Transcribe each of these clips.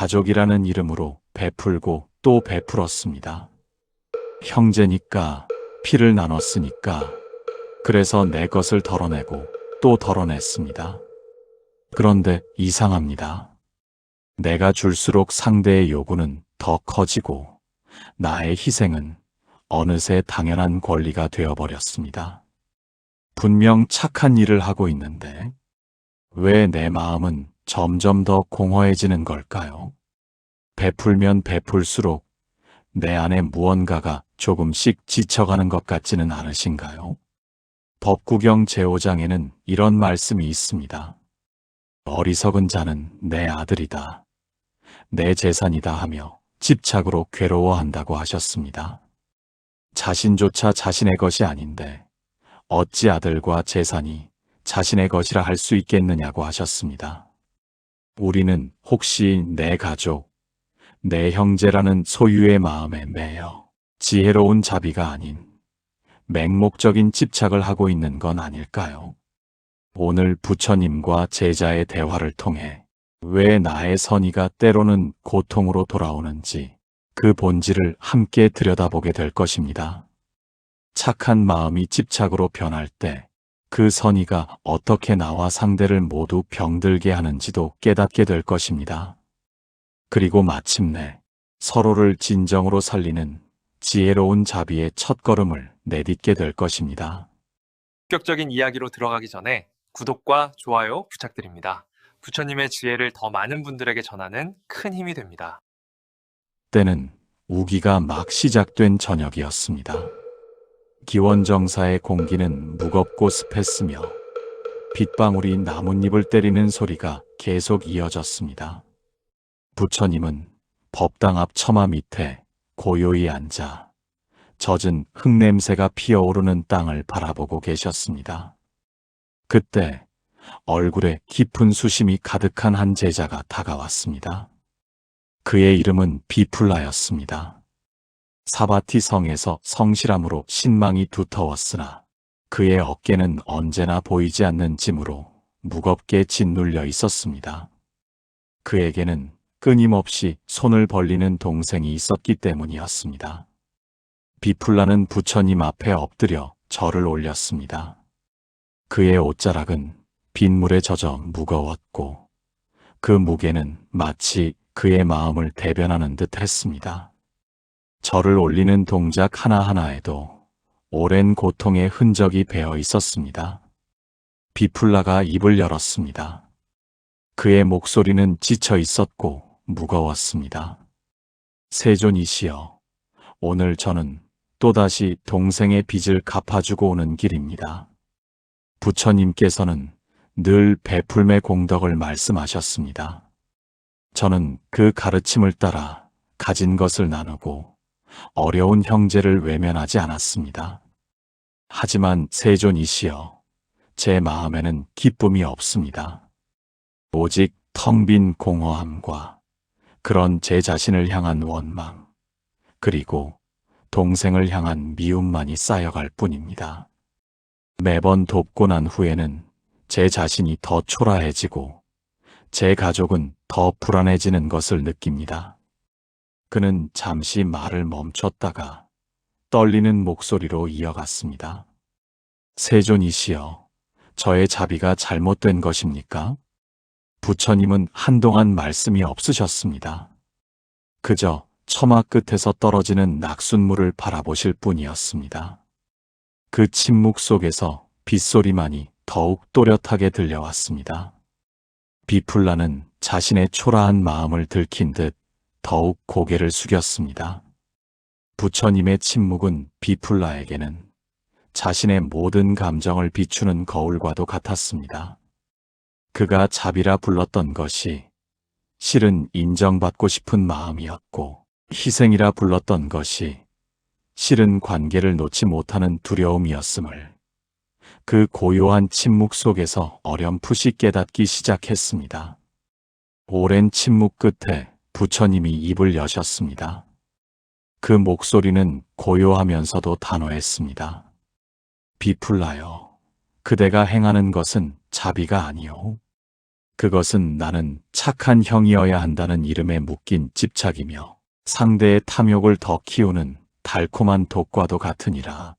가족이라는 이름으로 베풀고 또 베풀었습니다. 형제니까 피를 나눴으니까 그래서 내 것을 덜어내고 또 덜어냈습니다. 그런데 이상합니다. 내가 줄수록 상대의 요구는 더 커지고 나의 희생은 어느새 당연한 권리가 되어버렸습니다. 분명 착한 일을 하고 있는데 왜 내 마음은 점점 더 공허해지는 걸까요? 베풀면 베풀수록 내 안에 무언가가 조금씩 지쳐가는 것 같지는 않으신가요? 법구경 제5장에는 이런 말씀이 있습니다. 어리석은 자는 내 아들이다. 내 재산이다 하며 집착으로 괴로워한다고 하셨습니다. 자신조차 자신의 것이 아닌데 어찌 아들과 재산이 자신의 것이라 할 수 있겠느냐고 하셨습니다. 우리는 혹시 내 가족, 내 형제라는 소유의 마음에 매여 지혜로운 자비가 아닌 맹목적인 집착을 하고 있는 건 아닐까요? 오늘 부처님과 제자의 대화를 통해 왜 나의 선의가 때로는 고통으로 돌아오는지 그 본질을 함께 들여다보게 될 것입니다. 착한 마음이 집착으로 변할 때 그 선의가 어떻게 나와 상대를 모두 병들게 하는지도 깨닫게 될 것입니다. 그리고 마침내 서로를 진정으로 살리는 지혜로운 자비의 첫걸음을 내딛게 될 것입니다. 본격적인 이야기로 들어가기 전에 구독과 좋아요 부탁드립니다. 부처님의 지혜를 더 많은 분들에게 전하는 큰 힘이 됩니다. 때는 우기가 막 시작된 저녁이었습니다. 기원정사의 공기는 무겁고 습했으며 빗방울이 나뭇잎을 때리는 소리가 계속 이어졌습니다. 부처님은 법당 앞 처마 밑에 고요히 앉아 젖은 흙냄새가 피어오르는 땅을 바라보고 계셨습니다. 그때 얼굴에 깊은 수심이 가득한 한 제자가 다가왔습니다. 그의 이름은 비풀라였습니다. 사바티 성에서 성실함으로 신망이 두터웠으나 그의 어깨는 언제나 보이지 않는 짐으로 무겁게 짓눌려 있었습니다. 그에게는 끊임없이 손을 벌리는 동생이 있었기 때문이었습니다. 비풀라는 부처님 앞에 엎드려 절을 올렸습니다. 그의 옷자락은 빗물에 젖어 무거웠고 그 무게는 마치 그의 마음을 대변하는 듯 했습니다. 절을 올리는 동작 하나하나에도 오랜 고통의 흔적이 배어 있었습니다. 비풀라가 입을 열었습니다. 그의 목소리는 지쳐 있었고 무거웠습니다. 세존이시여, 오늘 저는 또다시 동생의 빚을 갚아주고 오는 길입니다. 부처님께서는 늘 베풀매 공덕을 말씀하셨습니다. 저는 그 가르침을 따라 가진 것을 나누고 어려운 형제를 외면하지 않았습니다. 하지만 세존이시여, 제 마음에는 기쁨이 없습니다. 오직 텅 빈 공허함과 그런 제 자신을 향한 원망, 그리고 동생을 향한 미움만이 쌓여갈 뿐입니다. 매번 돕고 난 후에는 제 자신이 더 초라해지고 제 가족은 더 불안해지는 것을 느낍니다. 그는 잠시 말을 멈췄다가 떨리는 목소리로 이어갔습니다. 세존이시여, 저의 자비가 잘못된 것입니까? 부처님은 한동안 말씀이 없으셨습니다. 그저 처마 끝에서 떨어지는 낙순물을 바라보실 뿐이었습니다. 그 침묵 속에서 빗소리만이 더욱 또렷하게 들려왔습니다. 비풀라는 자신의 초라한 마음을 들킨 듯 더욱 고개를 숙였습니다. 부처님의 침묵은 비풀라에게는 자신의 모든 감정을 비추는 거울과도 같았습니다. 그가 자비라 불렀던 것이 실은 인정받고 싶은 마음이었고 희생이라 불렀던 것이 실은 관계를 놓지 못하는 두려움이었음을 그 고요한 침묵 속에서 어렴풋이 깨닫기 시작했습니다. 오랜 침묵 끝에 부처님이 입을 여셨습니다. 그 목소리는 고요하면서도 단호했습니다. 비풀라요. 그대가 행하는 것은 자비가 아니요. 그것은 나는 착한 형이어야 한다는 이름에 묶인 집착이며 상대의 탐욕을 더 키우는 달콤한 독과도 같으니라.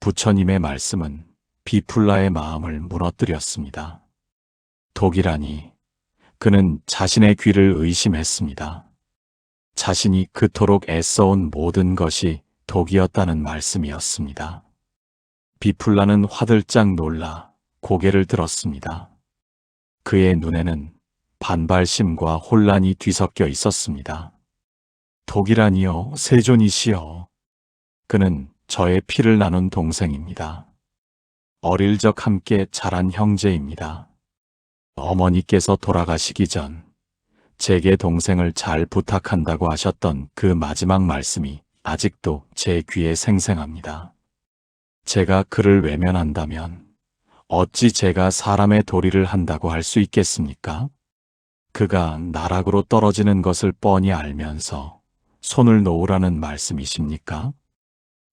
부처님의 말씀은 비풀라의 마음을 무너뜨렸습니다. 독이라니 그는 자신의 귀를 의심했습니다. 자신이 그토록 애써온 모든 것이 독이었다는 말씀이었습니다. 비풀라는 화들짝 놀라 고개를 들었습니다. 그의 눈에는 반발심과 혼란이 뒤섞여 있었습니다. 독이라니요, 세존이시여. 그는 저의 피를 나눈 동생입니다. 어릴 적 함께 자란 형제입니다. 어머니께서 돌아가시기 전 제게 동생을 잘 부탁한다고 하셨던 그 마지막 말씀이 아직도 제 귀에 생생합니다. 제가 그를 외면한다면 어찌 제가 사람의 도리를 한다고 할 수 있겠습니까? 그가 나락으로 떨어지는 것을 뻔히 알면서 손을 놓으라는 말씀이십니까?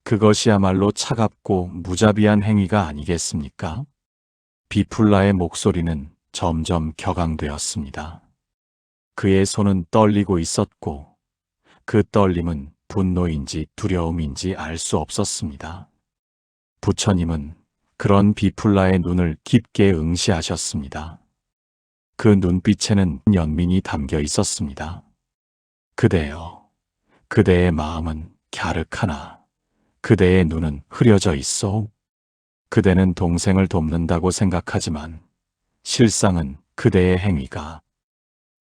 그것이야말로 차갑고 무자비한 행위가 아니겠습니까? 비풀라의 목소리는 점점 격앙되었습니다. 그의 손은 떨리고 있었고 그 떨림은 분노인지 두려움인지 알 수 없었습니다. 부처님은 그런 비풀라의 눈을 깊게 응시하셨습니다. 그 눈빛에는 연민이 담겨 있었습니다. 그대여, 그대의 마음은 갸륵하나 그대의 눈은 흐려져 있어. 그대는 동생을 돕는다고 생각하지만 실상은 그대의 행위가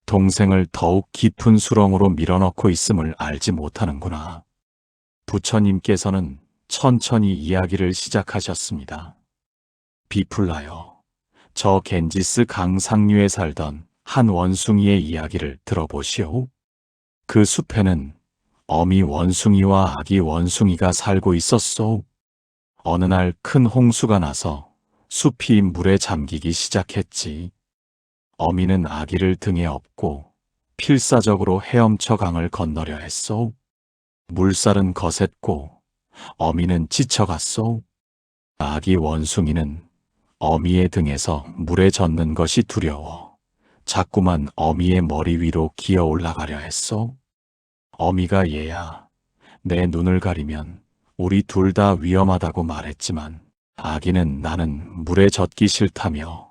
동생을 더욱 깊은 수렁으로 밀어넣고 있음을 알지 못하는구나. 부처님께서는 천천히 이야기를 시작하셨습니다. 비풀라요. 저 겐지스 강 상류에 살던 한 원숭이의 이야기를 들어보시오. 그 숲에는 어미 원숭이와 아기 원숭이가 살고 있었소. 어느 날 큰 홍수가 나서 숲이 물에 잠기기 시작했지. 어미는 아기를 등에 업고 필사적으로 헤엄쳐 강을 건너려 했소. 물살은 거셌고 어미는 지쳐갔소. 아기 원숭이는 어미의 등에서 물에 젖는 것이 두려워 자꾸만 어미의 머리 위로 기어 올라가려 했소. 어미가 얘야, 내 눈을 가리면 우리 둘 다 위험하다고 말했지만 아기는 나는 물에 젖기 싫다며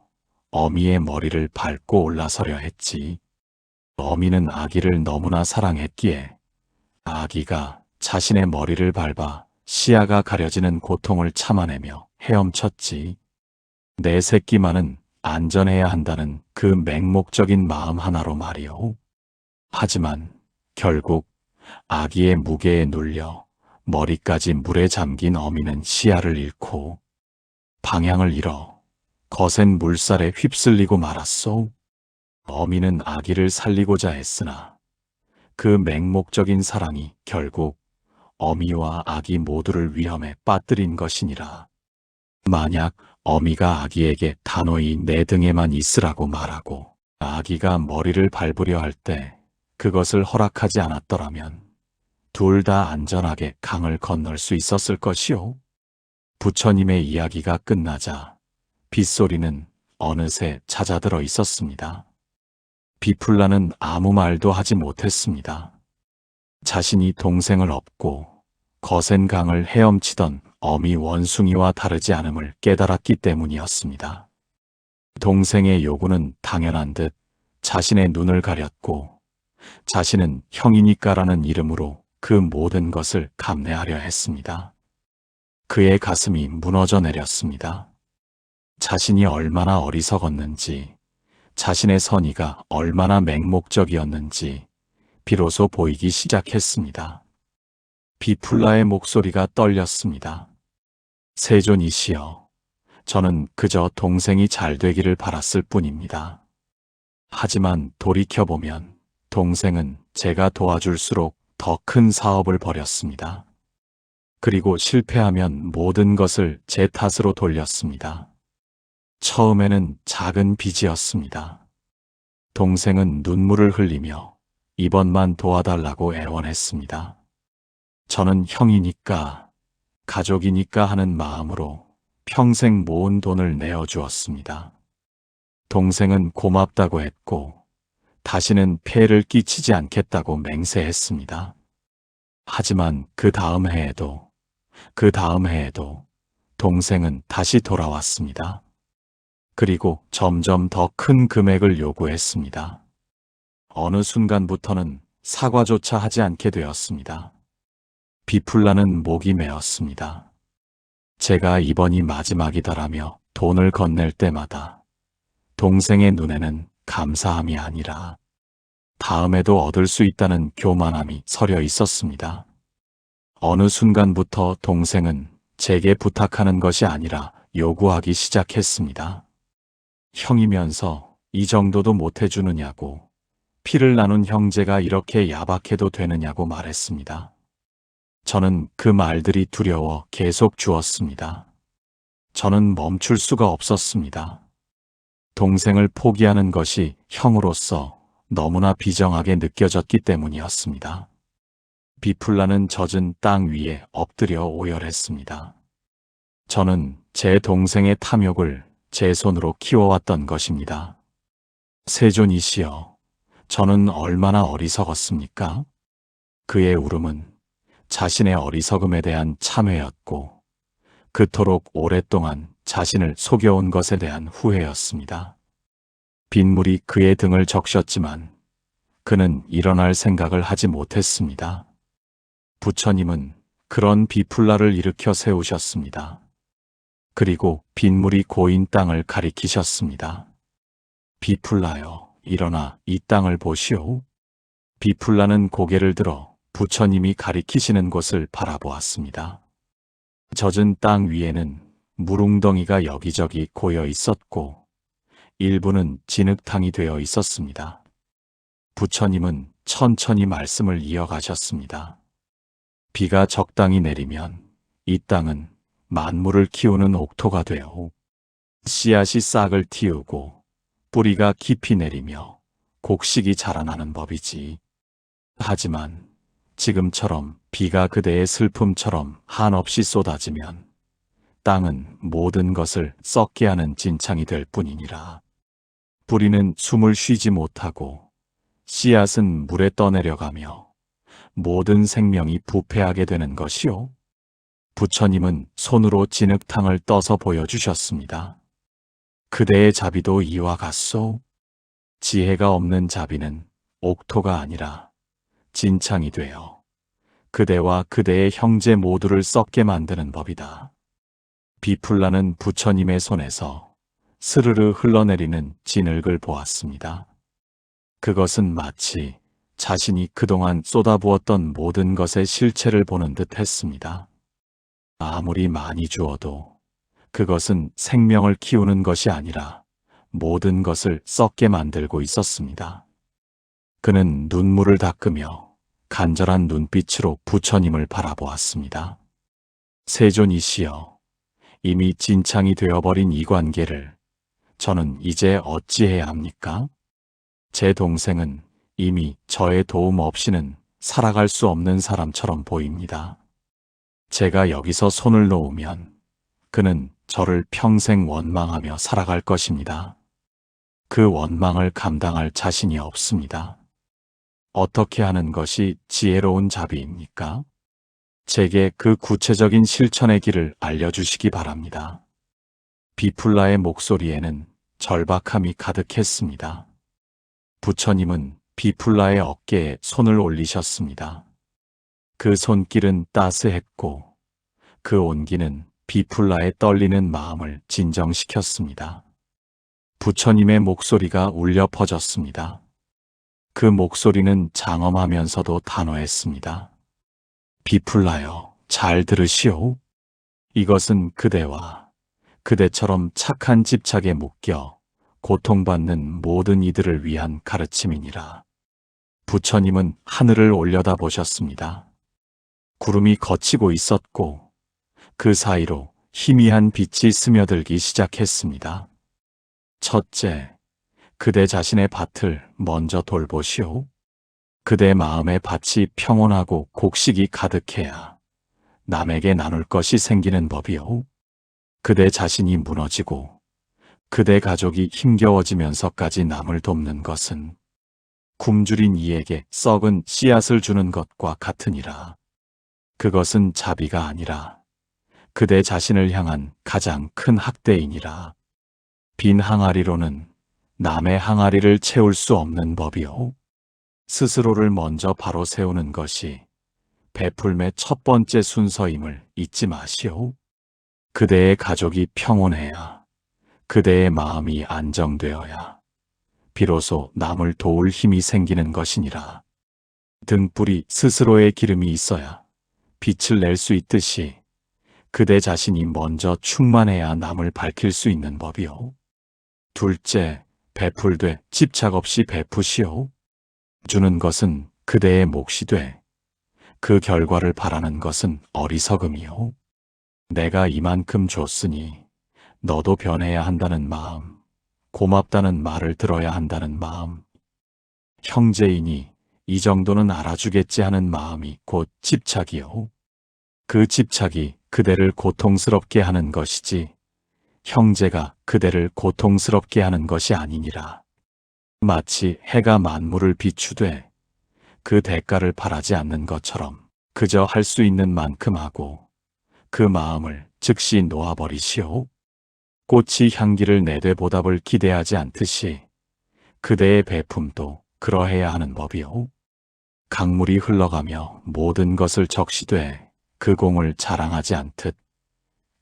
어미의 머리를 밟고 올라서려 했지. 어미는 아기를 너무나 사랑했기에 아기가 자신의 머리를 밟아 시야가 가려지는 고통을 참아내며 헤엄쳤지. 내 새끼만은 안전해야 한다는 그 맹목적인 마음 하나로 말이오. 하지만 결국 아기의 무게에 눌려 머리까지 물에 잠긴 어미는 시야를 잃고 방향을 잃어 거센 물살에 휩쓸리고 말았소. 어미는 아기를 살리고자 했으나 그 맹목적인 사랑이 결국 어미와 아기 모두를 위험에 빠뜨린 것이니라. 만약 어미가 아기에게 단호히 내 등에만 있으라고 말하고 아기가 머리를 밟으려 할 때 그것을 허락하지 않았더라면 둘 다 안전하게 강을 건널 수 있었을 것이오. 부처님의 이야기가 끝나자 빗소리는 어느새 찾아들어 있었습니다. 비풀라는 아무 말도 하지 못했습니다. 자신이 동생을 업고 거센 강을 헤엄치던 어미 원숭이와 다르지 않음을 깨달았기 때문이었습니다. 동생의 요구는 당연한 듯 자신의 눈을 가렸고 자신은 형이니까라는 이름으로 그 모든 것을 감내하려 했습니다. 그의 가슴이 무너져 내렸습니다. 자신이 얼마나 어리석었는지, 자신의 선의가 얼마나 맹목적이었는지 비로소 보이기 시작했습니다. 비풀라의 목소리가 떨렸습니다. 세존이시여, 저는 그저 동생이 잘 되기를 바랐을 뿐입니다. 하지만 돌이켜보면 동생은 제가 도와줄수록 더 큰 사업을 벌였습니다. 그리고 실패하면 모든 것을 제 탓으로 돌렸습니다. 처음에는 작은 빚이었습니다. 동생은 눈물을 흘리며 이번만 도와달라고 애원했습니다. 저는 형이니까, 가족이니까 하는 마음으로 평생 모은 돈을 내어주었습니다. 동생은 고맙다고 했고, 다시는 폐를 끼치지 않겠다고 맹세했습니다. 하지만 그 다음 해에도, 그 다음 해에도 동생은 다시 돌아왔습니다. 그리고 점점 더 큰 금액을 요구했습니다. 어느 순간부터는 사과조차 하지 않게 되었습니다. 비플라는 목이 메었습니다. 제가 이번이 마지막이다라며 돈을 건넬 때마다 동생의 눈에는 감사함이 아니라 다음에도 얻을 수 있다는 교만함이 서려 있었습니다. 어느 순간부터 동생은 제게 부탁하는 것이 아니라 요구하기 시작했습니다. 형이면서 이 정도도 못해주느냐고 피를 나눈 형제가 이렇게 야박해도 되느냐고 말했습니다. 저는 그 말들이 두려워 계속 주었습니다. 저는 멈출 수가 없었습니다. 동생을 포기하는 것이 형으로서 너무나 비정하게 느껴졌기 때문이었습니다. 비플라는 젖은 땅 위에 엎드려 오열했습니다. 저는 제 동생의 탐욕을 제 손으로 키워왔던 것입니다. 세존이시여, 저는 얼마나 어리석었습니까? 그의 울음은 자신의 어리석음에 대한 참회였고, 그토록 오랫동안 자신을 속여온 것에 대한 후회였습니다. 빗물이 그의 등을 적셨지만 그는 일어날 생각을 하지 못했습니다. 부처님은 그런 비플라를 일으켜 세우셨습니다. 그리고 빗물이 고인 땅을 가리키셨습니다. 비플라여, 일어나 이 땅을 보시오. 비플라는 고개를 들어 부처님이 가리키시는 곳을 바라보았습니다. 젖은 땅 위에는 물웅덩이가 여기저기 고여 있었고, 일부는 진흙탕이 되어 있었습니다. 부처님은 천천히 말씀을 이어가셨습니다. 비가 적당히 내리면 이 땅은 만물을 키우는 옥토가 되어 씨앗이 싹을 틔우고 뿌리가 깊이 내리며 곡식이 자라나는 법이지. 하지만 지금처럼 비가 그대의 슬픔처럼 한없이 쏟아지면 땅은 모든 것을 썩게 하는 진창이 될 뿐이니라. 뿌리는 숨을 쉬지 못하고 씨앗은 물에 떠내려가며 모든 생명이 부패하게 되는 것이요. 부처님은 손으로 진흙탕을 떠서 보여주셨습니다. 그대의 자비도 이와 같소. 지혜가 없는 자비는 옥토가 아니라 진창이 되어 그대와 그대의 형제 모두를 썩게 만드는 법이다. 비플라는 부처님의 손에서 스르르 흘러내리는 진흙을 보았습니다. 그것은 마치 자신이 그동안 쏟아부었던 모든 것의 실체를 보는 듯 했습니다. 아무리 많이 주어도 그것은 생명을 키우는 것이 아니라 모든 것을 썩게 만들고 있었습니다. 그는 눈물을 닦으며 간절한 눈빛으로 부처님을 바라보았습니다. 세존이시여, 이미 진창이 되어버린 이 관계를 저는 이제 어찌해야 합니까? 제 동생은 이미 저의 도움 없이는 살아갈 수 없는 사람처럼 보입니다. 제가 여기서 손을 놓으면 그는 저를 평생 원망하며 살아갈 것입니다. 그 원망을 감당할 자신이 없습니다. 어떻게 하는 것이 지혜로운 자비입니까? 제게 그 구체적인 실천의 길을 알려주시기 바랍니다. 비플라의 목소리에는 절박함이 가득했습니다. 부처님은 비플라의 어깨에 손을 올리셨습니다. 그 손길은 따스했고 그 온기는 비플라의 떨리는 마음을 진정시켰습니다. 부처님의 목소리가 울려 퍼졌습니다. 그 목소리는 장엄하면서도 단호했습니다. 비플라여, 잘 들으시오. 이것은 그대와 그대처럼 착한 집착에 묶여 고통받는 모든 이들을 위한 가르침이니라. 부처님은 하늘을 올려다 보셨습니다. 구름이 걷히고 있었고 그 사이로 희미한 빛이 스며들기 시작했습니다. 첫째, 그대 자신의 밭을 먼저 돌보시오. 그대 마음의 밭이 평온하고 곡식이 가득해야 남에게 나눌 것이 생기는 법이오. 그대 자신이 무너지고 그대 가족이 힘겨워지면서까지 남을 돕는 것은 굶주린 이에게 썩은 씨앗을 주는 것과 같으니라. 그것은 자비가 아니라 그대 자신을 향한 가장 큰 학대이니라. 빈 항아리로는 남의 항아리를 채울 수 없는 법이요. 스스로를 먼저 바로 세우는 것이 베풀매 첫 번째 순서임을 잊지 마시오. 그대의 가족이 평온해야 그대의 마음이 안정되어야 비로소 남을 도울 힘이 생기는 것이니라. 등불이 스스로의 기름이 있어야 빛을 낼 수 있듯이 그대 자신이 먼저 충만해야 남을 밝힐 수 있는 법이요. 둘째, 베풀되 집착 없이 베푸시오. 주는 것은 그대의 몫이 돼. 그 결과를 바라는 것은 어리석음이요. 내가 이만큼 줬으니 너도 변해야 한다는 마음, 고맙다는 말을 들어야 한다는 마음, 형제이니 이 정도는 알아주겠지 하는 마음이 곧 집착이요. 그 집착이 그대를 고통스럽게 하는 것이지 형제가 그대를 고통스럽게 하는 것이 아니니라. 마치 해가 만물을 비추되 그 대가를 바라지 않는 것처럼 그저 할 수 있는 만큼 하고 그 마음을 즉시 놓아버리시오. 꽃이 향기를 내되 보답을 기대하지 않듯이 그대의 배품도 그러해야 하는 법이오. 강물이 흘러가며 모든 것을 적시되 그 공을 자랑하지 않듯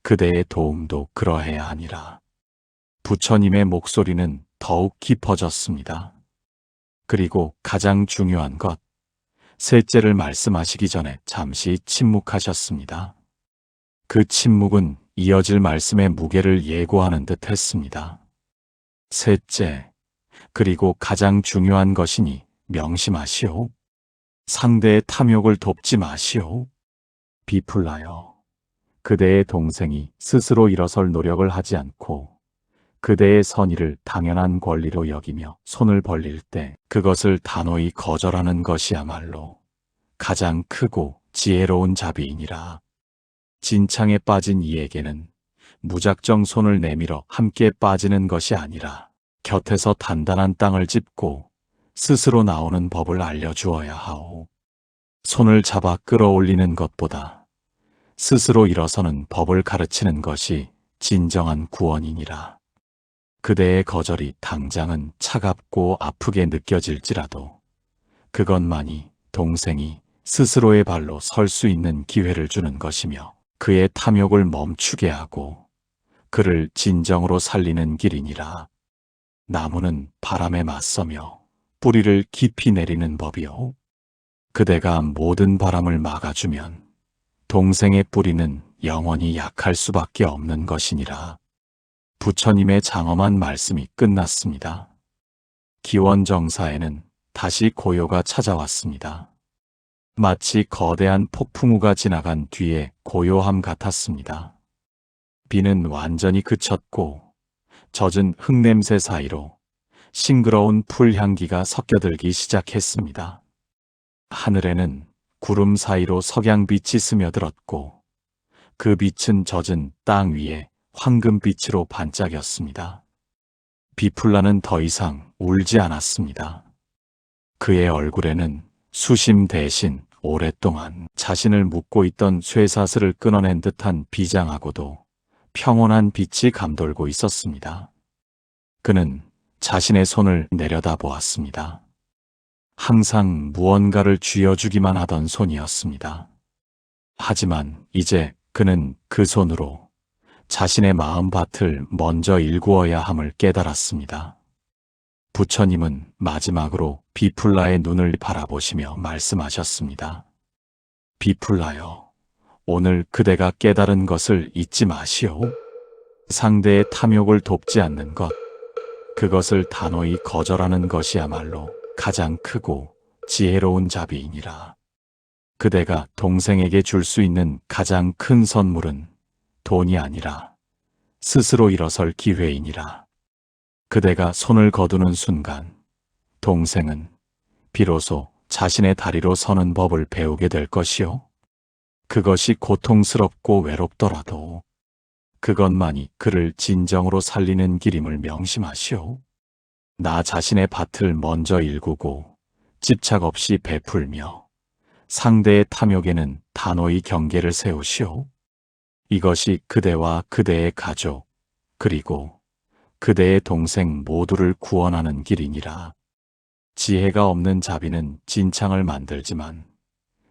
그대의 도움도 그러해야 하니라. 부처님의 목소리는 더욱 깊어졌습니다. 그리고 가장 중요한 것, 셋째를 말씀하시기 전에 잠시 침묵하셨습니다. 그 침묵은 이어질 말씀의 무게를 예고하는 듯 했습니다. 셋째, 그리고 가장 중요한 것이니 명심하시오. 상대의 탐욕을 돕지 마시오. 비플라여. 그대의 동생이 스스로 일어설 노력을 하지 않고 그대의 선의를 당연한 권리로 여기며 손을 벌릴 때 그것을 단호히 거절하는 것이야말로 가장 크고 지혜로운 자비이니라. 진창에 빠진 이에게는 무작정 손을 내밀어 함께 빠지는 것이 아니라 곁에서 단단한 땅을 짚고 스스로 나오는 법을 알려주어야 하오. 손을 잡아 끌어올리는 것보다 스스로 일어서는 법을 가르치는 것이 진정한 구원이니라. 그대의 거절이 당장은 차갑고 아프게 느껴질지라도 그것만이 동생이 스스로의 발로 설 수 있는 기회를 주는 것이며 그의 탐욕을 멈추게 하고 그를 진정으로 살리는 길이니라. 나무는 바람에 맞서며 뿌리를 깊이 내리는 법이요. 그대가 모든 바람을 막아주면 동생의 뿌리는 영원히 약할 수밖에 없는 것이니라. 부처님의 장엄한 말씀이 끝났습니다. 기원정사에는 다시 고요가 찾아왔습니다. 마치 거대한 폭풍우가 지나간 뒤에 고요함 같았습니다. 비는 완전히 그쳤고 젖은 흙냄새 사이로 싱그러운 풀향기가 섞여들기 시작했습니다. 하늘에는 구름 사이로 석양빛이 스며들었고 그 빛은 젖은 땅 위에 황금빛으로 반짝였습니다. 비플라는 더 이상 울지 않았습니다. 그의 얼굴에는 수심 대신 오랫동안 자신을 묶고 있던 쇠사슬을 끊어낸 듯한 비장하고도 평온한 빛이 감돌고 있었습니다. 그는 자신의 손을 내려다 보았습니다. 항상 무언가를 쥐어주기만 하던 손이었습니다. 하지만 이제 그는 그 손으로 자신의 마음밭을 먼저 일구어야 함을 깨달았습니다. 부처님은 마지막으로 비플라의 눈을 바라보시며 말씀하셨습니다. 비플라여, 오늘 그대가 깨달은 것을 잊지 마시오. 상대의 탐욕을 돕지 않는 것, 그것을 단호히 거절하는 것이야말로 가장 크고 지혜로운 자비이니라. 그대가 동생에게 줄 수 있는 가장 큰 선물은 돈이 아니라 스스로 일어설 기회이니라. 그대가 손을 거두는 순간 동생은 비로소 자신의 다리로 서는 법을 배우게 될 것이요. 그것이 고통스럽고 외롭더라도 그것만이 그를 진정으로 살리는 길임을 명심하시오. 나 자신의 밭을 먼저 일구고 집착 없이 베풀며 상대의 탐욕에는 단호히 경계를 세우시오. 이것이 그대와 그대의 가족, 그리고 그대의 동생 모두를 구원하는 길이니라. 지혜가 없는 자비는 진창을 만들지만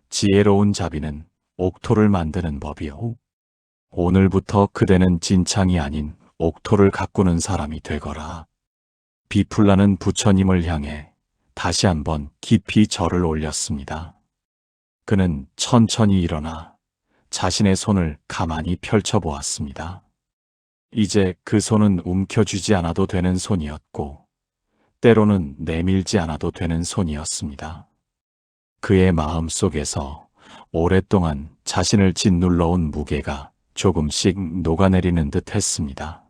지혜로운 자비는 옥토를 만드는 법이요. 오늘부터 그대는 진창이 아닌 옥토를 가꾸는 사람이 되거라. 비풀라는 부처님을 향해 다시 한번 깊이 절을 올렸습니다. 그는 천천히 일어나 자신의 손을 가만히 펼쳐보았습니다. 이제 그 손은 움켜쥐지 않아도 되는 손이었고, 때로는 내밀지 않아도 되는 손이었습니다. 그의 마음 속에서 오랫동안 자신을 짓눌러온 무게가 조금씩 녹아내리는 듯 했습니다.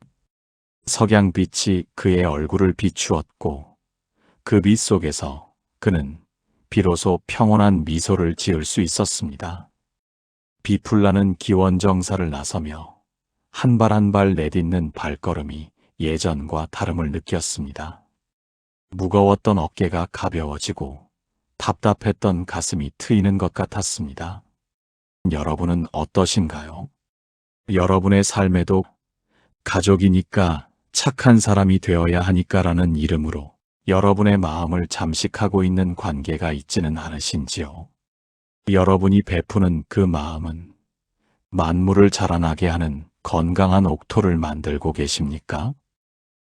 석양빛이 그의 얼굴을 비추었고, 그 빛 속에서 그는 비로소 평온한 미소를 지을 수 있었습니다. 비풀나는 기원정사를 나서며 한 발 한 발 내딛는 발걸음이 예전과 다름을 느꼈습니다. 무거웠던 어깨가 가벼워지고 답답했던 가슴이 트이는 것 같았습니다. 여러분은 어떠신가요? 여러분의 삶에도 가족이니까 착한 사람이 되어야 하니까라는 이름으로 여러분의 마음을 잠식하고 있는 관계가 있지는 않으신지요? 여러분이 베푸는 그 마음은 만물을 자라나게 하는 건강한 옥토를 만들고 계십니까?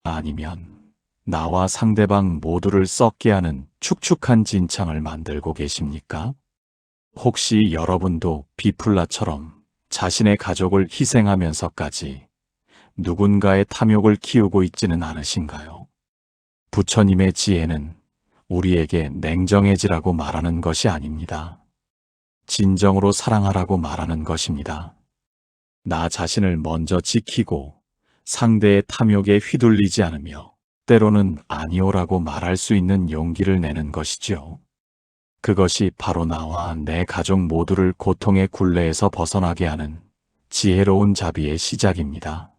아니면 나와 상대방 모두를 썩게 하는 축축한 진창을 만들고 계십니까? 혹시 여러분도 비플라처럼 자신의 가족을 희생하면서까지 누군가의 탐욕을 키우고 있지는 않으신가요? 부처님의 지혜는 우리에게 냉정해지라고 말하는 것이 아닙니다. 진정으로 사랑하라고 말하는 것입니다. 나 자신을 먼저 지키고 상대의 탐욕에 휘둘리지 않으며 때로는 아니오라고 말할 수 있는 용기를 내는 것이죠. 그것이 바로 나와 내 가족 모두를 고통의 굴레에서 벗어나게 하는 지혜로운 자비의 시작입니다.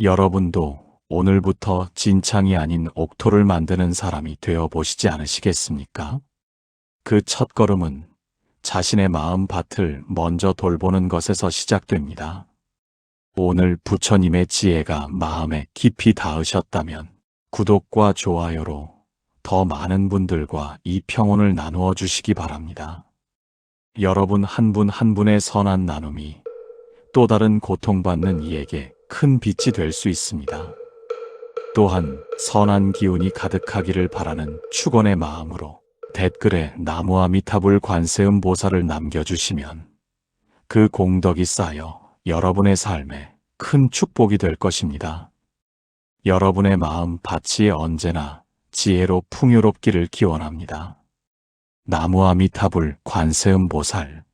여러분도 오늘부터 진창이 아닌 옥토를 만드는 사람이 되어 보시지 않으시겠습니까? 그 첫 걸음은 자신의 마음 밭을 먼저 돌보는 것에서 시작됩니다. 오늘 부처님의 지혜가 마음에 깊이 닿으셨다면 구독과 좋아요로 더 많은 분들과 이 평온을 나누어 주시기 바랍니다. 여러분 한 분한 분의 선한 나눔이 또 다른 고통받는 이에게 큰 빛이 될 수 있습니다. 또한 선한 기운이 가득하기를 바라는 축원의 마음으로 댓글에 나무 아미타불 관세음 보살을 남겨주시면 그 공덕이 쌓여 여러분의 삶에 큰 축복이 될 것입니다. 여러분의 마음 밭이 언제나 지혜로 풍요롭기를 기원합니다. 나무 아미타불 관세음 보살